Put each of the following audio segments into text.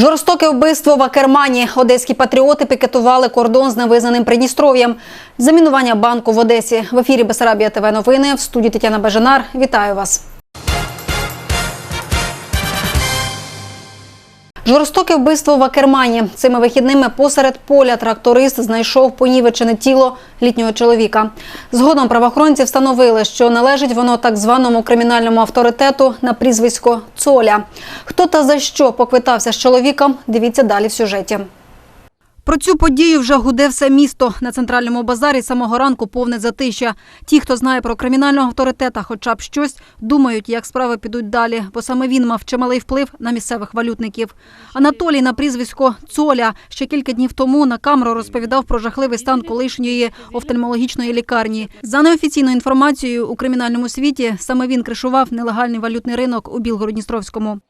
Жорстоке вбивство в Акермані. Одеські патріоти пікетували кордон з невизнаним Придністров'ям. Замінування банку в Одесі. В ефірі Бесарабія ТВ новини. В студії Тетяна Бажанар. Вітаю вас. Жорстоке вбивство в Акермані. Цими вихідними посеред поля тракторист знайшов понівечене тіло літнього чоловіка. Згодом правоохоронці встановили, що належить воно так званому кримінальному авторитету на прізвисько Цоля. Хто та за що поквитався з чоловіком, дивіться далі в сюжеті. Про цю подію вже гуде все місто. На центральному базарі самого ранку повне затища. Ті, хто знає про кримінального авторитета, хоча б щось, думають, як справи підуть далі, бо саме він мав чималий вплив на місцевих валютників. Анатолій на прізвисько Цоля ще кілька днів тому на камеру розповідав про жахливий стан колишньої офтальмологічної лікарні. За неофіційною інформацією у кримінальному світі саме він кришував нелегальний валютний ринок у Білгородністровському.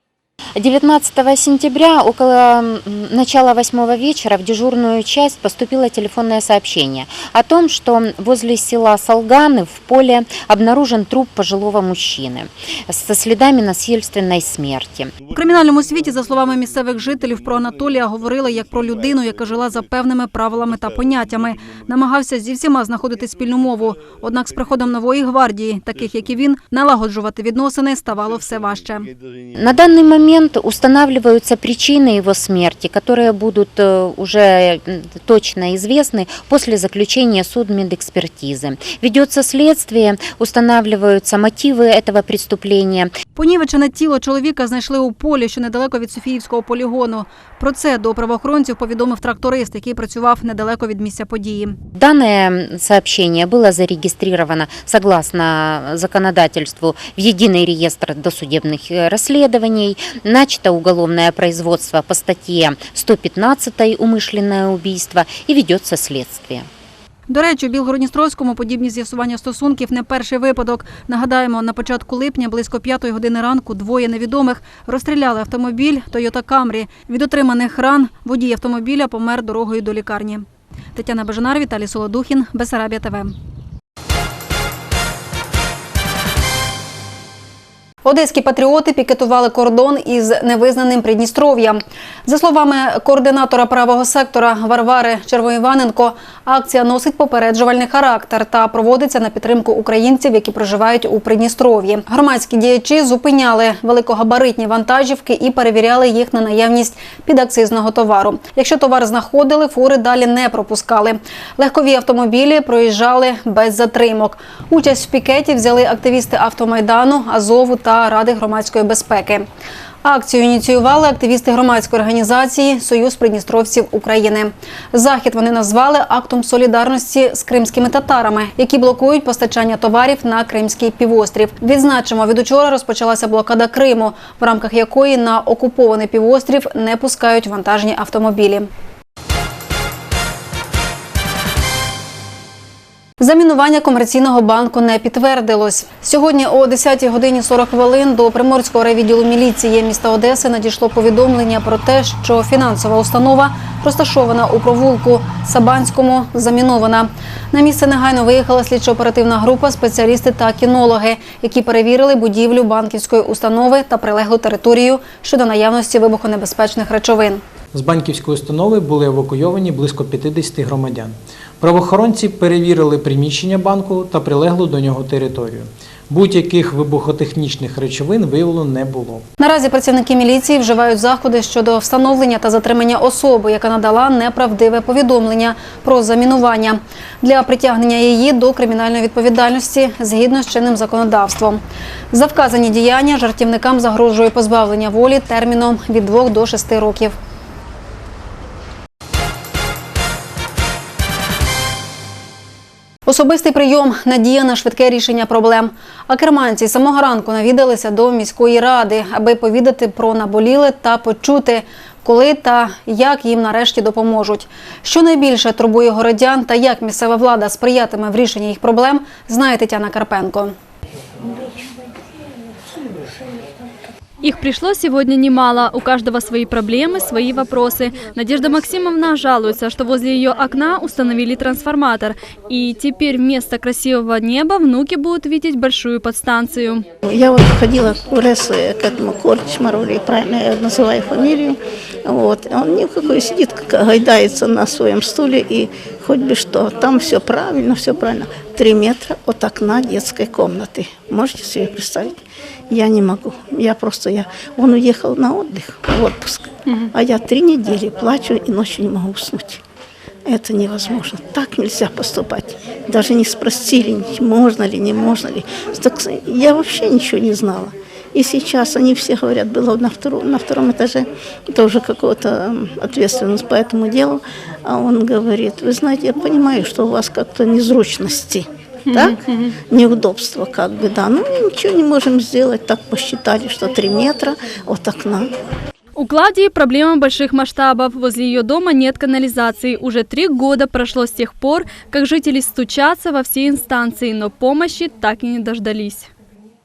19 сентября около м, начала восьмого вечера в дежурную часть поступило телефонное сообщение о том, что возле села Солганы в поле обнаружен труп пожилого мужчины со следами насильственной смерти. У кримінальному світі, за словами місцевих жителів, про Анатолія говорили як про людину, яка жила за певними правилами та поняттями, намагався зі всіма знаходити спільну мову. Однак з приходом нової гвардії, таких як і він, налагоджувати відносини ставало все важче. На данный момент устанавливаются причины его смерти, которые будут э, уже м, точно известны после заключения судмедэкспертизы. Ведется следствие, устанавливаются мотивы этого преступления. Понівечене тіло чоловіка знайшли у полі, що недалеко від Софіївського полігону. Про це до правоохоронців повідомив тракторист, який працював недалеко від місця події. Данное сообщение было зарегистрировано согласно законодательству в единый реестр досудебных э, расследований. Начато уголовное производство по статье 115 «Умышленное убийство» и ведется следствие. До речі, у Білгородністровському подібні з'ясування стосунків не перший випадок. Нагадаємо, на початку липня, близько п'ятої години ранку, двоє невідомих розстріляли автомобіль Toyota Camry. Від отриманих ран водій автомобіля помер дорогою до лікарні. Тетяна Бажанар, Віталій Солодухін, Бесарабія ТВ. Одеські патріоти пікетували кордон із невизнаним Придністров'ям. За словами координатора правого сектора Варвари Червоїваненко, акція носить попереджувальний характер та проводиться на підтримку українців, які проживають у Придністров'ї. Громадські діячі зупиняли великогабаритні вантажівки і перевіряли їх на наявність підакцизного товару. Якщо товар знаходили, фури далі не пропускали. Легкові автомобілі проїжджали без затримок. Участь в пікеті взяли активісти автомайдану, Азову та Ради громадської безпеки. Акцію ініціювали активісти громадської організації Союз Придністровців України. Захід вони назвали актом солідарності з кримськими татарами, які блокують постачання товарів на Кримський півострів. Відзначимо, від учора розпочалася блокада Криму, в рамках якої на окупований півострів не пускають вантажні автомобілі. Замінування комерційного банку не підтвердилось. Сьогодні о 10 годині 40 хвилин до Приморського райвідділу міліції міста Одеси надійшло повідомлення про те, що фінансова установа, розташована у провулку Сабанському, замінована. На місце негайно виїхала слідчо-оперативна група, спеціалісти та кінологи, які перевірили будівлю банківської установи та прилеглу територію щодо наявності вибухонебезпечних речовин. З банківської установи були евакуйовані близько 50 громадян. Правоохоронці перевірили приміщення банку та прилеглу до нього територію. Будь-яких вибухотехнічних речовин виявлено не було. Наразі працівники міліції вживають заходи щодо встановлення та затримання особи, яка надала неправдиве повідомлення про замінування для притягнення її до кримінальної відповідальності згідно з чинним законодавством. За вказані діяння жартівникам загрожує позбавлення волі терміном від 2 до 6 років. Особистий прийом надія на швидке рішення проблем. А керманці самого ранку навідалися до міської ради, аби повідати про наболіле та почути, коли та як їм нарешті допоможуть. Що найбільше турбує городян та як місцева влада сприятиме в рішенні їх проблем, знає Тетяна Карпенко. Их пришло сегодня немало. У каждого свои проблемы, свои вопросы. Надежда Максимовна жалуется, что возле ее окна установили трансформатор. И теперь вместо красивого неба внуки будут видеть большую подстанцию. Я вот ходила в лес к этому Корчмару, или правильно я называю фамилию, Вот. Он никакой сидит, гайдается на своем стуле и хоть бы что. Там все правильно, все правильно. Три метра от окна детской комнаты. Можете себе представить? Я не могу. Я просто, я... Он уехал на отдых, в отпуск. А я три недели плачу и ночью не могу уснуть. Это невозможно. Так нельзя поступать. Даже не спросили, можно ли, не можно ли. Так я вообще ничего не знала. И сейчас они все говорят, было на втором, на втором этаже тоже какого-то ответственность по этому делу. А он говорит, вы знаете, я понимаю, что у вас как-то незручности. Так? Неудобства как бы, да. Ну, ничего не можем сделать. Так посчитали, что три метра от окна. У Клавдии проблема больших масштабов. Возле ее дома нет канализации. Уже три года прошло с тех пор, как жители стучатся во все инстанции, но помощи так и не дождались.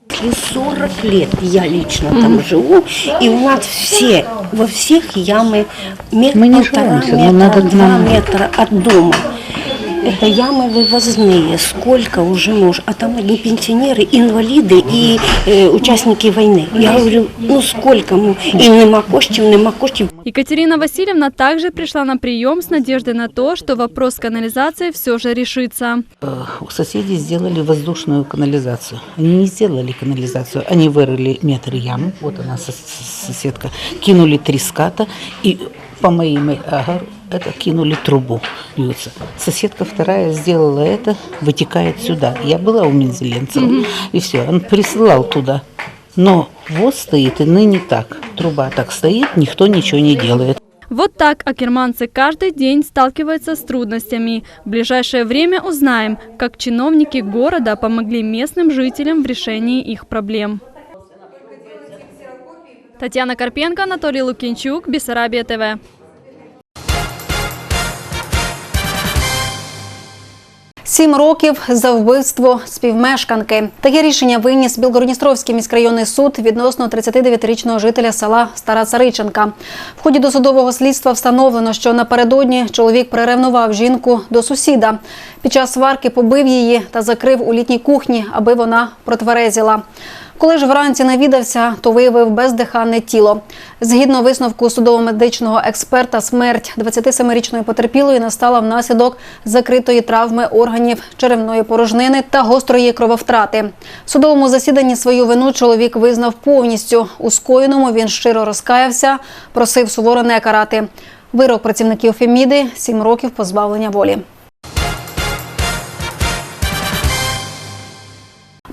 И 40 лет я лично там живу, и у нас все, во всех ямы метр, Мы не полтора жалуемся, но метра, надо два метра от дома. Это ямы вывозные, сколько уже муж, а там одни пенсионеры, инвалиды и э, участники войны. Я говорю, ну сколько му, і нема коштів, нема коштів. Екатерина Васильевна также пришла на прием с надеждой на то, что вопрос с канализацией все же решится. Э, У соседей сделали воздушную канализацию. Они не сделали канализацию, они вырыли метр ям, вот она сос- соседка, кинули три ската и по моим агар это кинули трубу, льется. Соседка вторая сделала это, вытекает сюда. Я была у Мензеленцева, и все, он присылал туда. Но вот стоит и ныне так. Труба так стоит, никто ничего не делает. Вот так акерманцы каждый день сталкиваются с трудностями. В ближайшее время узнаем, как чиновники города помогли местным жителям в решении их проблем. Татьяна Карпенко, Анатолий Лукинчук, Бессарабия ТВ. Сім років за вбивство співмешканки. Таке рішення виніс Білгородністровський міськрайонний суд відносно 39-річного жителя села Стара Цариченка. В ході досудового слідства встановлено, що напередодні чоловік приревнував жінку до сусіда. Під час сварки побив її та закрив у літній кухні, аби вона протверезіла. Коли ж вранці навідався, то виявив бездиханне тіло. Згідно висновку судово-медичного експерта, смерть 27-річної потерпілої настала внаслідок закритої травми органів черевної порожнини та гострої крововтрати. В судовому засіданні свою вину чоловік визнав повністю. У скоєному він щиро розкаявся, просив суворо не карати. Вирок працівників Феміди – 7 років позбавлення волі.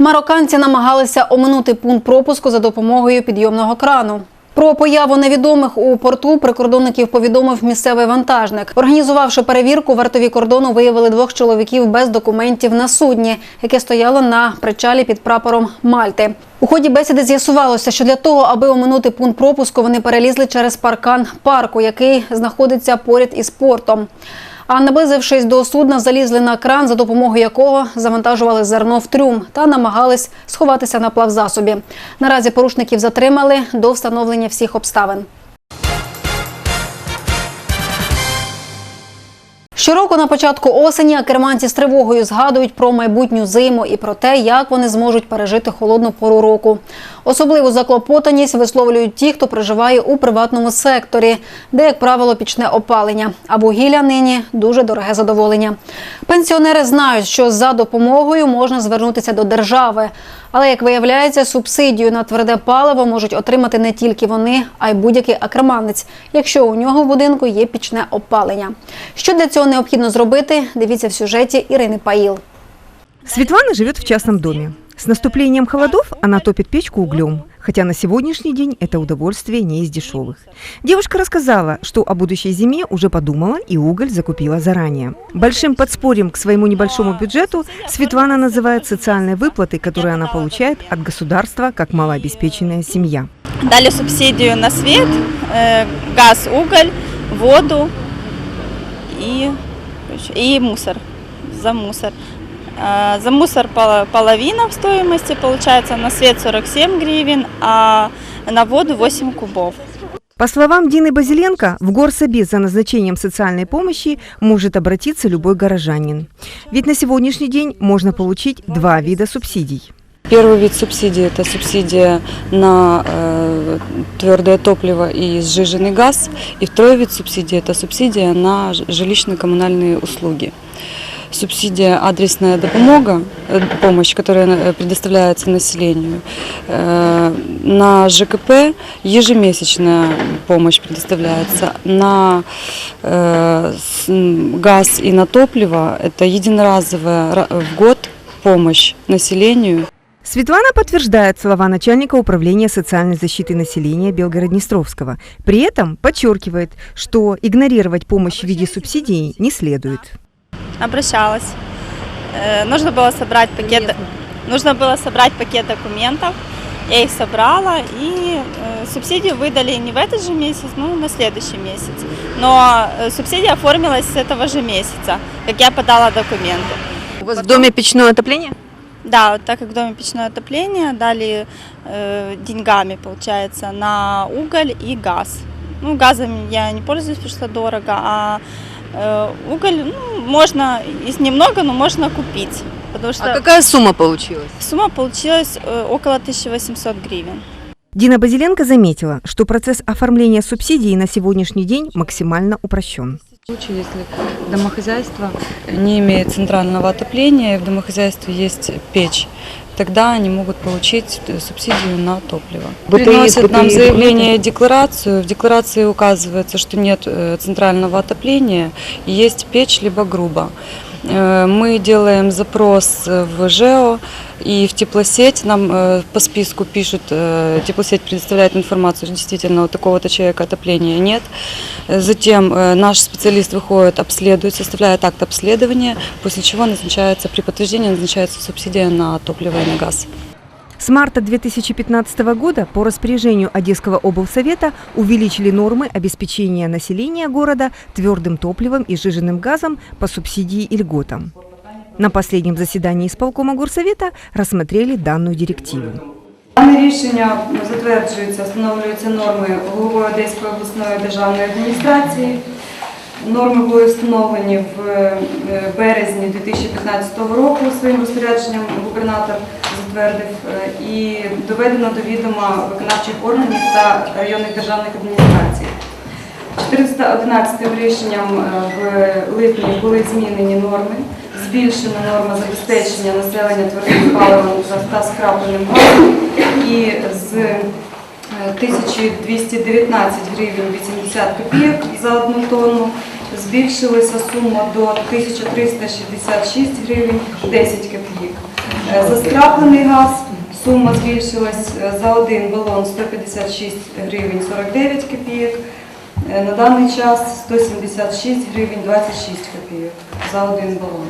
Марокканці намагалися оминути пункт пропуску за допомогою підйомного крану. Про появу невідомих у порту прикордонників повідомив місцевий вантажник. Організувавши перевірку, вартові кордону виявили двох чоловіків без документів на судні, яке стояло на причалі під прапором Мальти. У ході бесіди з'ясувалося, що для того, аби оминути пункт пропуску, вони перелізли через паркан парку, який знаходиться поряд із портом. А наблизившись до судна, залізли на кран, за допомогою якого завантажували зерно в трюм та намагались сховатися на плавзасобі. Наразі порушників затримали до встановлення всіх обставин. Щороку на початку осені акерманці з тривогою згадують про майбутню зиму і про те, як вони зможуть пережити холодну пору року. Особливу заклопотаність висловлюють ті, хто проживає у приватному секторі, де, як правило, пічне опалення. А вугілля нині дуже дороге задоволення. Пенсіонери знають, що за допомогою можна звернутися до держави. Але як виявляється, субсидію на тверде паливо можуть отримати не тільки вони, а й будь-який акерманець, якщо у нього в будинку є пічне опалення. Що для цього необхідно зробити? Дивіться в сюжеті Ірини Паїл. Светлана живет в частном доме. С наступлением холодов она топит печку углем, хотя на сегодняшний день это удовольствие не из дешевых. Девушка рассказала, что о будущей зиме уже подумала и уголь закупила заранее. Большим подспорьем к своему небольшому бюджету Светлана называет социальные выплаты, которые она получает от государства как малообеспеченная семья. Дали субсидию на свет, э, газ, уголь, воду и, и мусор. За мусор. Э, За мусор поло- половина в стоимости получается, на свет 47 гривен, а на воду 8 кубов. По словам Дины Базиленко, в Горсобес за назначением социальной помощи может обратиться любой горожанин. Ведь на сегодняшний день можно получить два вида субсидий. Первый вид субсидии – это субсидия на э, твердое топливо и сжиженный газ. И второй вид субсидии – это субсидия на жилищно-коммунальные услуги. Субсидия «Адресная допомога», э, помощь, которая э, предоставляется населению. Э, На ЖКП ежемесячная помощь предоставляется. На газ и на топливо – это единоразовая ра- в год помощь населению. Светлана подтверждает слова начальника управления социальной защиты населения Белгород-Днестровского. При этом подчеркивает, что игнорировать помощь в виде субсидий не следует. Обращалась. Э, Нужно было собрать пакет, нужно было собрать пакет документов. Я их собрала, и э, субсидию выдали не в этот же месяц, но на следующий месяц. Но э, субсидия оформилась с этого же месяца, как я подала документы. У вас в доме печное отопление? Да, вот так как в доме печное отопление дали э, деньгами, получается, на уголь и газ. Ну, газом я не пользуюсь, потому что дорого, а уголь ну, можно, из немного, но можно купить. Потому что А какая сумма получилась? сумма получилась э, около 1800 гривен. Дина Базиленко заметила, что процесс оформления субсидий на сегодняшний день максимально упрощен. В случае, если домохозяйство не имеет центрального отопления, и в домохозяйстве есть печь, тогда они могут получить э, субсидию на топливо. Приносят нам заявление, декларацию. В декларации указывается, что нет э, центрального отопления, и есть печь либо грубо. Э, Мы делаем запрос э, в ЖЭО и в теплосеть. Нам э, по списку пишут, э, теплосеть предоставляет информацию, что действительно у такого-то человека отопления нет. Э, Затем э, наш специалист выходит, обследует, составляет акт обследования, после чего назначается, при подтверждении назначается субсидия на топливо и на газ. С марта 2015 года по распоряжению Одесского облсовета увеличили нормы обеспечения населения города твердым топливом и сжиженным газом по субсидии и льготам. На последнем заседании исполкома горсовета рассмотрели данную директиву. Дане рішення затверджується, встановлюються норми головою Одеської обласної державної адміністрації. Норми були встановлені в е, березні 2015 року своїм розпорядженням губернатор затвердив е, і доведено до відома виконавчих органів та районних державних адміністрацій. 411 рішенням е, в липні були змінені норми, збільшена норма забезпечення населення твердим паливом та- скрапленим газом і з е, 1219 гривень 80 копійок за одну тонну збільшилася сума до 1366 гривень 10 копійок. Е, За скраплений газ сума збільшилась е, за один балон 156 гривень 49 копійок. Е, На даний час 176 гривень 26 копійок за один балон.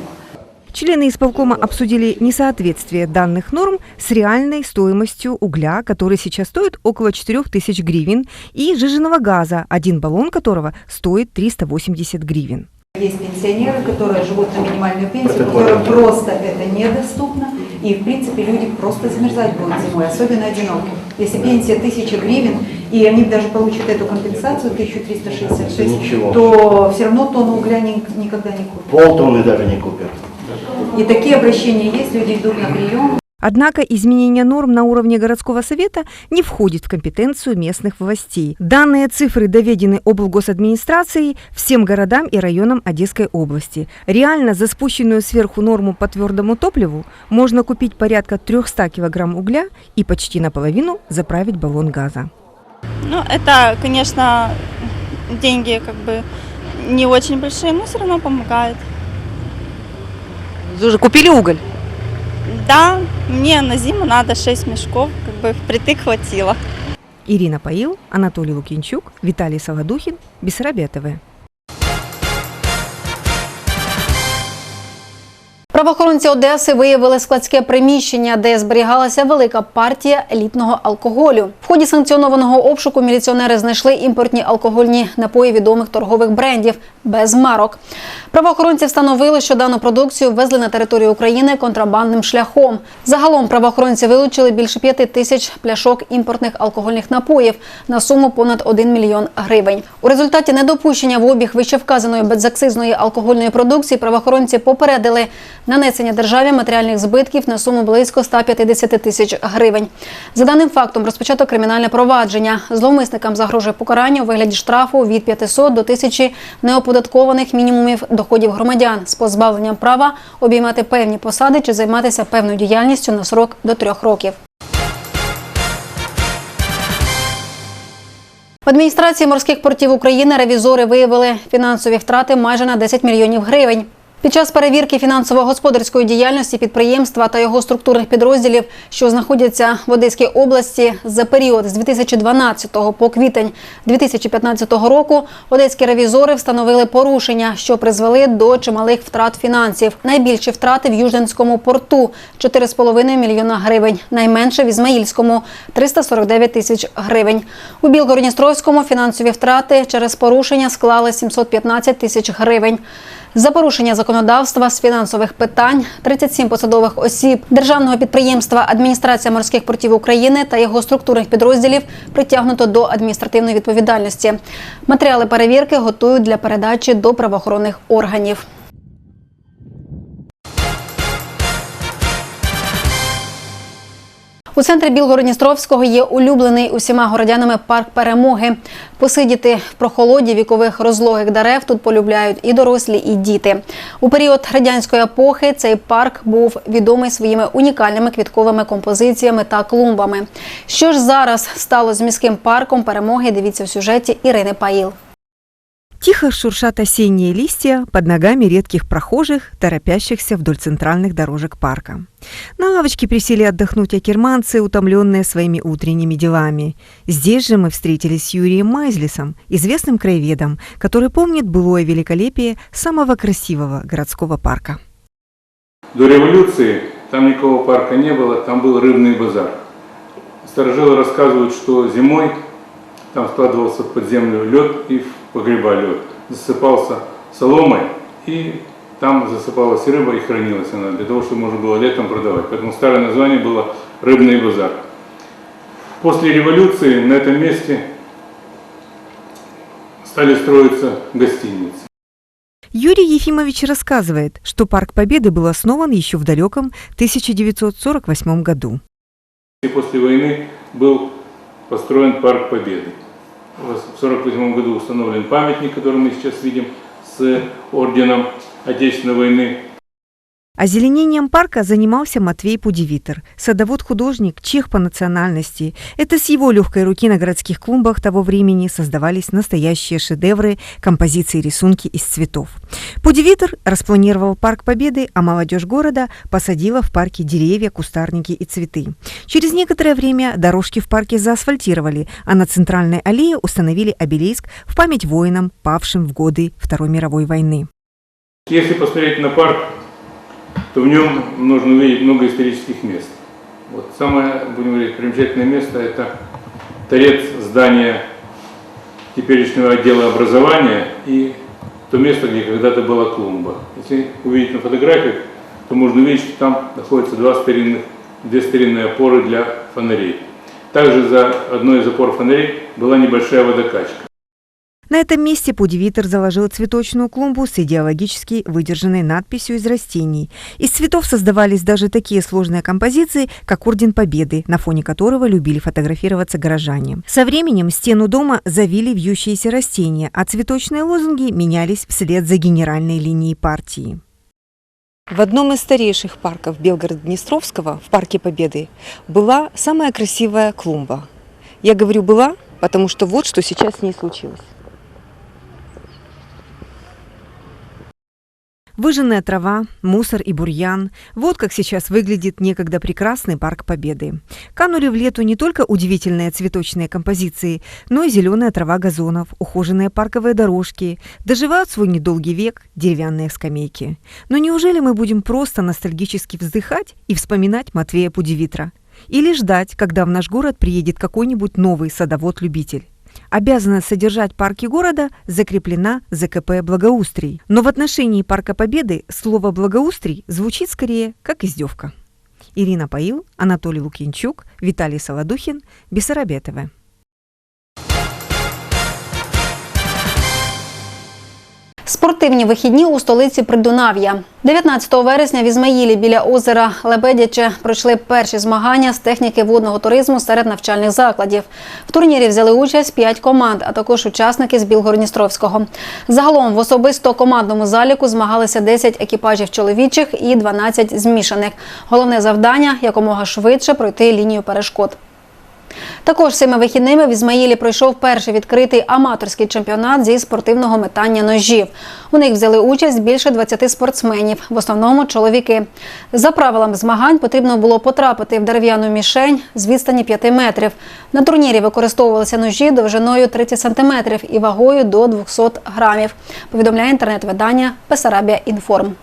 Члены исполкома обсудили несоответствие данных норм с реальной стоимостью угля, который сейчас стоит около 4 тысяч гривен, и жиженного газа, один баллон которого стоит 380 гривен. Есть пенсионеры, которые живут на минимальную пенсию, которым просто это недоступно, и в принципе люди просто замерзать будут зимой, особенно одинокие. Если пенсия 1000 гривен, и они даже получат эту компенсацию 1366, Ничего. то все равно тонну угля ни- никогда не купят. Полтонны даже не купят. И такие обращения есть, люди идут на прием, Однако изменение норм на уровне городского совета не входит в компетенцию местных властей. Данные цифры доведены облгосадминистрацией всем городам и районам Одесской области. Реально за спущенную сверху норму по твердому топливу можно купить порядка 300 килограмм угля и почти наполовину заправить баллон газа. Ну, это, конечно, деньги как бы не очень большие, но все равно помогает. Вы уже купили уголь? Да, мне на зиму надо 6 мешков, как бы впритык хватило. Ирина Паил, Анатолий Лукинчук, Виталий Солодухин, Бессарабия ТВ. Правоохоронці Одеси виявили складське приміщення, де зберігалася велика партія елітного алкоголю. В ході санкціонованого обшуку міліціонери знайшли імпортні алкогольні напої відомих торгових брендів без марок. Правоохоронці встановили, що дану продукцію ввезли на територію України контрабандним шляхом. Загалом правоохоронці вилучили більше п'яти тисяч пляшок імпортних алкогольних напоїв на суму понад 1 мільйон гривень. У результаті недопущення в обіг вищевказаної безакцизної алкогольної продукції правоохоронці попередили нанесення державі матеріальних збитків на суму близько 150 тисяч гривень. За даним фактом розпочато кримінальне провадження. Зловмисникам загрожує покарання у вигляді штрафу від 500 до 1000 неоподаткованих мінімумів доходів громадян з позбавленням права обіймати певні посади чи займатися певною діяльністю на срок до трьох років. В адміністрації морських портів України ревізори виявили фінансові втрати майже на 10 мільйонів гривень. Під час перевірки фінансово-господарської діяльності підприємства та його структурних підрозділів, що знаходяться в Одеській області, за період з 2012 по квітень 2015 року одеські ревізори встановили порушення, що призвели до чималих втрат фінансів. Найбільші втрати в Южненському порту 4,5 мільйона гривень, найменше в Ізмаїльському 349 тисяч гривень. У Білгородністровському фінансові втрати через порушення склали 715 тисяч гривень. За порушення законодавства з фінансових питань 37 посадових осіб державного підприємства Адміністрація морських портів України та його структурних підрозділів притягнуто до адміністративної відповідальності. Матеріали перевірки готують для передачі до правоохоронних органів. У центрі Білгородністровського є улюблений усіма городянами парк перемоги. Посидіти в прохолоді вікових розлогих дерев тут полюбляють і дорослі, і діти. У період радянської епохи цей парк був відомий своїми унікальними квітковими композиціями та клумбами. Що ж зараз стало з міським парком перемоги? Дивіться в сюжеті Ірини Паїл. Тихо шуршат осенние листья под ногами редких прохожих, торопящихся вдоль центральных дорожек парка. На лавочке присели отдохнуть акерманцы, утомленные своими утренними делами. Здесь же мы встретились с Юрием Майзлисом, известным краеведом, который помнит былое великолепие самого красивого городского парка. До революции там никакого парка не было, там был рыбный базар. Старожилы рассказывают, что зимой там складывался под землю лед и погреба лед. Засыпался соломой и там засыпалась рыба и хранилась она для того, чтобы можно было летом продавать. Поэтому старое название было рыбный базар. После революции на этом месте стали строиться гостиницы. Юрий Ефимович рассказывает, что Парк Победы был основан еще в далеком 1948 году. И после войны был построен Парк Победы. В 1948 году установлен памятник, который мы сейчас видим, с орденом Отечественной войны. Озеленением парка занимался Матвей Пудивитер, садовод-художник, чех по национальности. Это с его легкой руки на городских клумбах того времени создавались настоящие шедевры композиции рисунки из цветов. Пудивитер распланировал парк Победы, а молодежь города посадила в парке деревья, кустарники и цветы. Через некоторое время дорожки в парке заасфальтировали, а на центральной аллее установили обелиск в память воинам, павшим в годы Второй мировой войны. Если посмотреть на парк, то в нем нужно увидеть много исторических мест. Вот самое, будем говорить, примечательное место – это торец здания теперешнего отдела образования и то место, где когда-то была клумба. Если увидеть на фотографиях, то можно увидеть, что там находятся два старинных, две старинные опоры для фонарей. Также за одной из опор фонарей была небольшая водокачка. На этом месте Пудивитер заложил цветочную клумбу с идеологически выдержанной надписью из растений. Из цветов создавались даже такие сложные композиции, как Орден Победы, на фоне которого любили фотографироваться горожане. Со временем стену дома завили вьющиеся растения, а цветочные лозунги менялись вслед за генеральной линией партии. В одном из старейших парков Белгород-Днестровского, в Парке Победы, была самая красивая клумба. Я говорю «была», потому что вот что сейчас с ней случилось. Выжженная трава, мусор и бурьян – вот как сейчас выглядит некогда прекрасный парк Победы. Канули в лету не только удивительные цветочные композиции, но и зеленая трава газонов, ухоженные парковые дорожки, доживают свой недолгий век деревянные скамейки. Но неужели мы будем просто ностальгически вздыхать и вспоминать Матвея Пудивитра? Или ждать, когда в наш город приедет какой-нибудь новый садовод-любитель? Обязанность содержать парки города закреплена ЗКП «Благоустрий». Но в отношении Парка Победы слово «благоустрий» звучит скорее как издевка. Ирина Паил, Анатолий Лукьянчук, Виталий Солодухин, Бессарабия Спортивні вихідні у столиці Придунав'я. 19 вересня в Ізмаїлі біля озера Лебедяче пройшли перші змагання з техніки водного туризму серед навчальних закладів. В турнірі взяли участь 5 команд, а також учасники з Білгородністровського. Загалом в особисто командному заліку змагалися 10 екіпажів чоловічих і 12 змішаних. Головне завдання якомога швидше пройти лінію перешкод. Також цими вихідними в Ізмаїлі пройшов перший відкритий аматорський чемпіонат зі спортивного метання ножів. У них взяли участь більше 20 спортсменів, в основному чоловіки. За правилами змагань потрібно було потрапити в дерев'яну мішень з відстані 5 метрів. На турнірі використовувалися ножі довжиною 30 сантиметрів і вагою до 200 грамів. Повідомляє інтернет-видання Песарабія Інформ.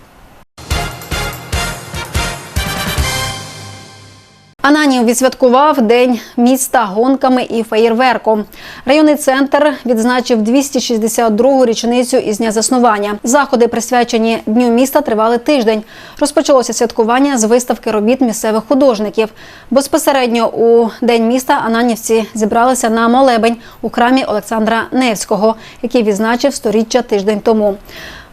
Ананів відсвяткував День міста гонками і феєрверком. Районний центр відзначив 262-гу річницю із дня заснування. Заходи, присвячені Дню міста, тривали тиждень. Розпочалося святкування з виставки робіт місцевих художників. Безпосередньо у День міста ананівці зібралися на молебень у храмі Олександра Невського, який відзначив сторіччя тиждень тому.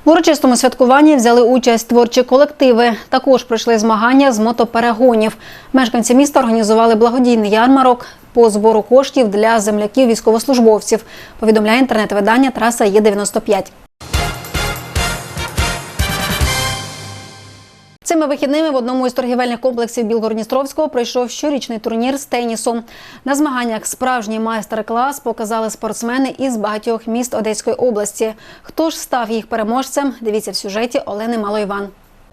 В урочистому святкуванні взяли участь творчі колективи. Також пройшли змагання з мотоперегонів. Мешканці міста організували благодійний ярмарок по збору коштів для земляків військовослужбовців. Повідомляє інтернет-видання Траса Є 95 Цими вихідними в одному із торгівельних комплексів Білгородністровського пройшов щорічний турнір з тенісу. На змаганнях справжній майстер-клас показали спортсмени із багатьох міст Одеської області. Хто ж став їх переможцем? Дивіться в сюжеті Олени Малойван.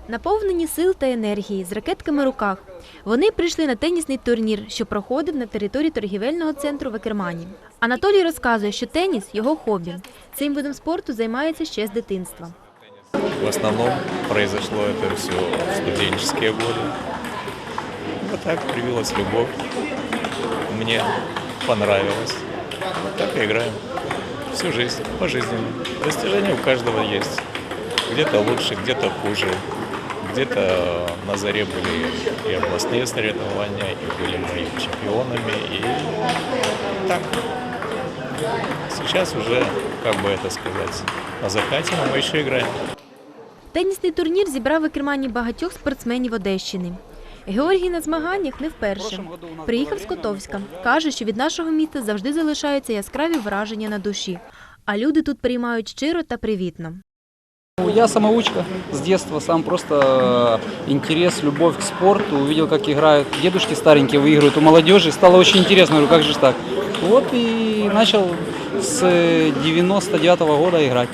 Наповнені сил та енергії з ракетками в руках. Вони прийшли на тенісний турнір, що проходив на території торгівельного центру в Екермані. Анатолій розказує, що теніс його хобі. Цим видом спорту займається ще з дитинства. В основном произошло это все в студенческие годы. Вот так привилась любовь. Мне понравилось. Вот так и играем. Всю жизнь, пожизненно. Достижения у каждого есть. Где-то лучше, где-то хуже. Где-то на заре были и областные соревнования, и были мы и чемпионами, и так. Сейчас уже, как бы это сказать, на закате, но мы еще играем. Тенісний турнір зібрав в Екермані багатьох спортсменів Одещини. Георгій на змаганнях не вперше. Приїхав з Котовська. Каже, що від нашого міста завжди залишаються яскраві враження на душі. А люди тут приймають щиро та привітно. Я самоучка с детства, сам просто э, интерес, любовь к спорту. Увидел, как играют дедушки старенькие, выигрывают у молодежи. Стало очень интересно, говорю, как же ж так? Вот и начал с 99 года играть.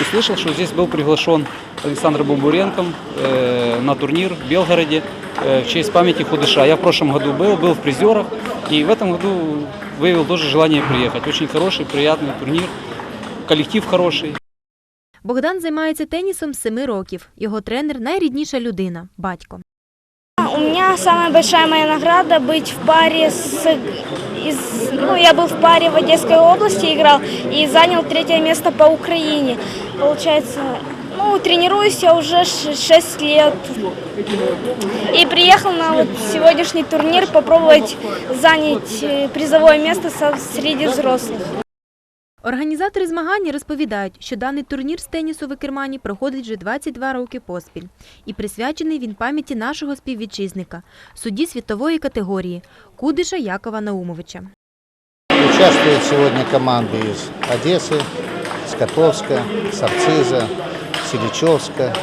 Услышал, что здесь был приглашен Александр Бабуренко э, на турнир в Белгороде э, в честь памяти Худыша. Я в прошлом году был, был в призерах, и в этом году выявил тоже желание приехать. Очень хороший, приятный турнир, коллектив хороший. Богдан займається тенісом з семи років. Його тренер найрідніша людина батько. У меня самая большая моя награда быть в паре с... Из, ну, я был в паре в Одесской области, играл и занял третье место по Украине. Получается, ну, тренируюсь я уже 6 лет. И приехал на вот сегодняшний турнир попробовать занять э, призовое место среди взрослых. Організатори змагань розповідають, що даний турнір з тенісу в Екермані проходить вже 22 роки поспіль. І присвячений він пам'яті нашого співвітчизника, судді світової категорії Кудиша Якова Наумовича. Участвуют сегодня команды из Одессы, с Котовска, с Арциза, Силичевска,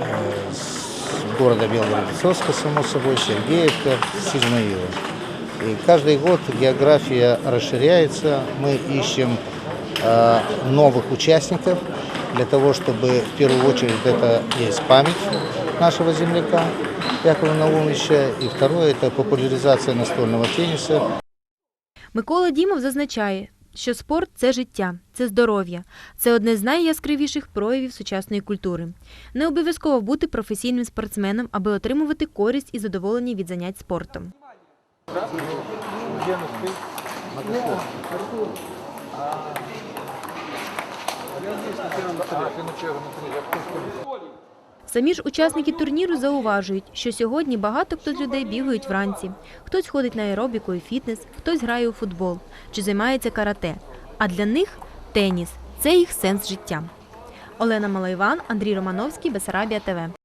э, с города Белгород-Петровска, само собой, Сергеевка, с Измаила. И каждый год география расширяется, мы ищем э, новых участников для того, чтобы в первую очередь это есть память нашего земляка Якова Наумовича, и второе это популяризация настольного тенниса. Микола Дімов зазначає, що спорт це життя, це здоров'я, це одне з найяскравіших проявів сучасної культури. Не обов'язково бути професійним спортсменом, аби отримувати користь і задоволення від занять спортом. Самі ж учасники турніру зауважують, що сьогодні багато хто з людей бігають вранці. Хтось ходить на аеробіку і фітнес, хтось грає у футбол чи займається карате. А для них теніс це їх сенс життя. Олена Малайван, Андрій Романовський, Бесарабія ТВ.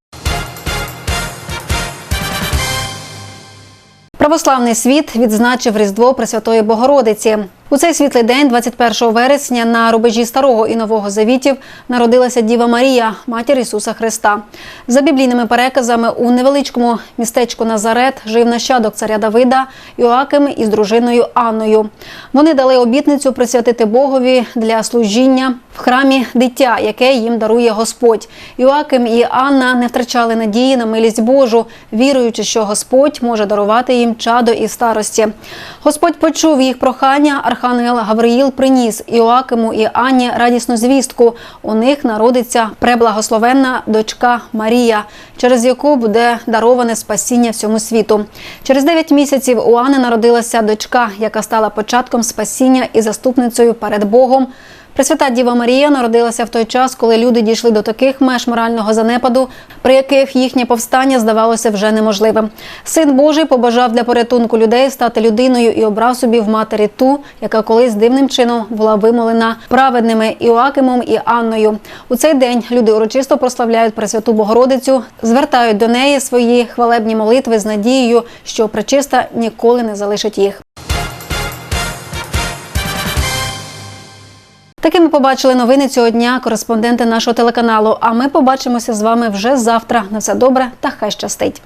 Православний світ відзначив Різдво Пресвятої Богородиці. У цей світлий день, 21 вересня, на рубежі Старого і Нового Завітів народилася Діва Марія, матір Ісуса Христа. За біблійними переказами, у невеличкому містечку Назарет жив нащадок царя Давида Йоаким із дружиною Анною. Вони дали обітницю присвятити Богові для служіння в храмі дитя, яке їм дарує Господь. Йоаким і Анна не втрачали надії на милість Божу, віруючи, що Господь може дарувати їм чадо і старості. Господь почув їх прохання. Архангел Гавриїл приніс Іоакиму і Ані радісну звістку. У них народиться преблагословенна дочка Марія, через яку буде дароване спасіння всьому світу. Через 9 місяців у Ани народилася дочка, яка стала початком спасіння і заступницею перед Богом. Пресвята Діва Марія народилася в той час, коли люди дійшли до таких меж морального занепаду, при яких їхнє повстання здавалося вже неможливим. Син Божий побажав для порятунку людей стати людиною і обрав собі в матері ту, яка колись дивним чином була вимолена праведними Іоакимом і Анною. У цей день люди урочисто прославляють Пресвяту Богородицю, звертають до неї свої хвалебні молитви з надією, що пречиста ніколи не залишить їх. Такими побачили новини цього дня кореспонденти нашого телеканалу. А ми побачимося з вами вже завтра. На все добре та хай щастить.